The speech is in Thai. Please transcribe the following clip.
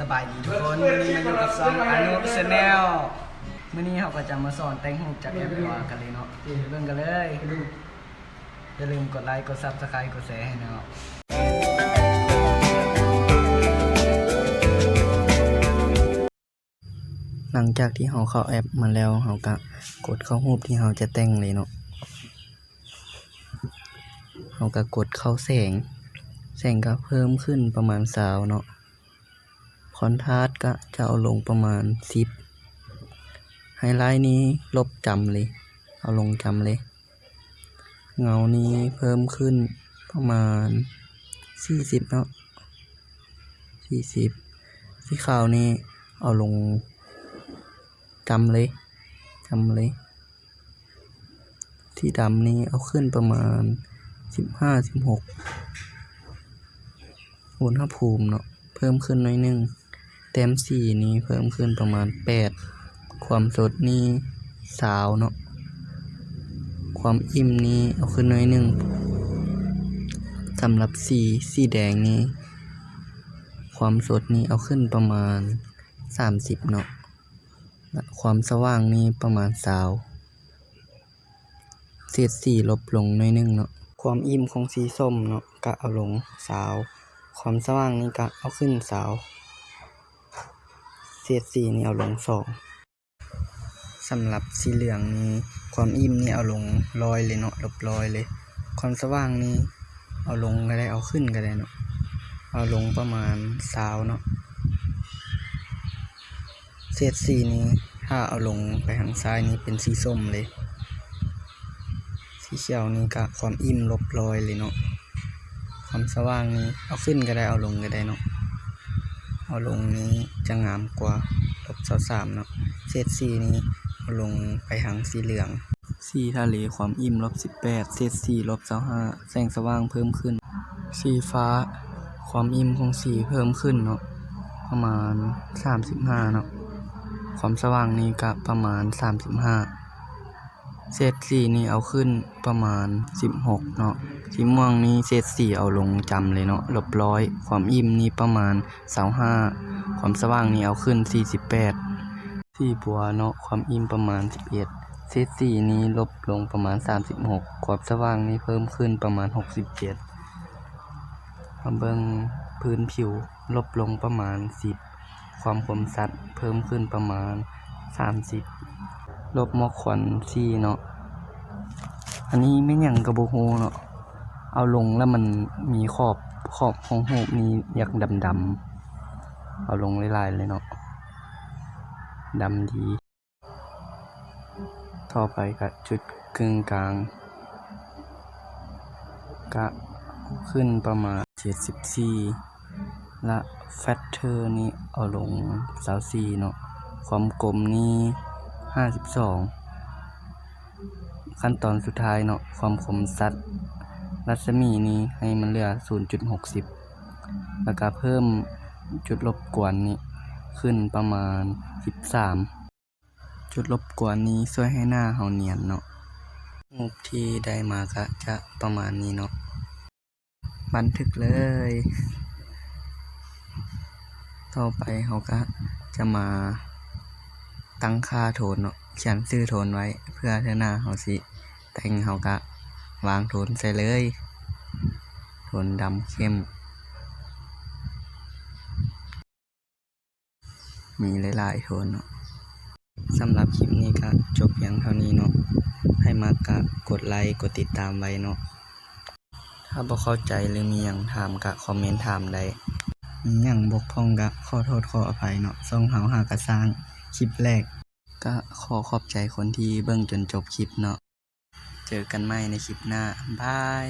สบายดีทุกคนวันนี้มาอยู่กับซองอนุชแนลมื่อนี้เขาก็จะมาสอนแต่งรูจากแอปวากันเลยเนาะเบิ่งกันเลยอย่าลืมกดไลค์กดซับสไครต์กดแชร์ให้เนาะหลังจากที่เขาเข้าแอปมาแล้วเขาก็กดเข้ารูปที่เขาจะแต่งเลยเนาะเขาก็กดเข้าแสง แสงก็เพิ่มขึ้นประมาณสาวเนาะ อนทราสต์ก็จะเอาลงประมาณสิบไฮไลท์นี้ลบจำเลย เอาลงจำเลย เงานี้เพิ่มขึ้นประมาณสี่สิบเนาะสี่สิบสีขาวนี้เอาลงจำเลยจำเลยที่ดำนี้เอาขึ้นประมาณสิบห้าสิบหกอุณหภูมิเนาะเพิ่มขึ้นน้อยนึง แต้มสีนี้เพิ่มขึ้นประมาณแปดความสดนี้สาวเนาะความอิ่มนี้เอาขึ้นน้อยหนึ่งสำหรับสีสีแดงนี้ ความสดนี้เอาขึ้นประมาณสามสิบเนาะความสว่างนี้ประมาณสาวเศษสีลบลงน้อยหนึงเนาะความอิ่มของสีส้มเนาะกะเอาลงสาว ความสว่างนี้กะเอาขึ้นสาว เศษสีนี่เอาลงสองสำหรับสีเหลืองนี้ความอิ่มนี่เอาลงร้อยเลยเนาะลบร้อยเลย ความสว่างนี่เอาลงก็ได้เอาขึ้นก็ได้เนาะเอาลงประมาณสาวเนาะเศษสีนี้ถ้าเอาลงไปทางซ้ายนี้เป็นสีส้มเลย สีเขียวนี่ก็ความอิ่มลบร้อยเลยเนาะความสว่างนี้เอาขึ้นก็ได้เอาลงก็ได้เนาะ เอาลงนี้จะงามกว่าลบสามเนาะเศษสีนี้เอาลงไปทางสีเหลืองสีทะเลความอิ่มลบสิบแปดเศษสีลบสห้าแสงสว่างเพิ่มขึ้น สีฟ้า ความอิ่มของสีเพิ่มขึ้นเนาะประมาณสามสิบห้าเนาะความสว่างนี้ก็ประมาณสามสิบห้า เศษสี่นี้เอาขึ้นประมาณสิบหกเนาะสีม่วงนี้เศษสี่เอาลงจำเลยเนาะลบร้อย ความอิ่มนี้ประมาณสาห้าความสว่างนี้เอาขึ้นสี่สิบแปดสีบัวเนาะความอิ่มประมาณสิบเอ็ดเศษสี่นี้ลบลงประมาณสามสิบหกความสว่างนี้เพิ่มขึ้นประมาณหกสิบเจ็ดมาเบิ่งพื้นผิวลบลงประมาณสิบความคมสัตเพิ่มขึ้นประมาณสามสิบ ลบมอกควันสีเนาะ อันนี้ไม่ยังกระโบโฮเนาะ เอาลงแล้วมันมีขอบขอบของหูมีอยากดำดำๆเอาลงลายๆเลยเนาะ ดำดี ต่อไปก็จุดกึ่งกลางก็ขึ้นประมาณ 74 และแฟตเทอร์นี่เอาลง24เนาะ ความกลมนี่ 52ขั้นตอนสุดท้ายเนาะความคมสัตว์รัศมีนี้ให้มันเหลือ 0.60 แล้วก็เพิ่มจุดรบกวนนี้ขึ้นประมาณ 13 จุดรบกวนนี้ช่วยให้หน้าเฮาเนียนเนาะรูปที่ได้มาก็จะประมาณนี้เนาะบันทึกเลย ต่อไปเขาก็จะมา ตั้งค่าโทนเนาะเขียนชื่อโทนไว้เพื่อเธอหน้าเขาสิแต่งเขาก็วางโทนใส่เลย โทนดำเข้ม มีหลายๆโทนเนาะสำหรับคลิปนี้ก็จบเพียงเท่านี้เนาะให้มากะกดไลค์กดติดตามไว้เนาะถ้าบ่เข้าใจหรือมีหยังถามกะคอมเมนต์ถามได้มีหยังบกพร่องกะขอโทษขออภัยเนาะส่งเฮาหากะสร้างคลิปแรก ก็ขอขอบใจคนที่เบิ่งจนจบคลิปเนาะ เจอกันใหม่ในคลิปหน้า บาย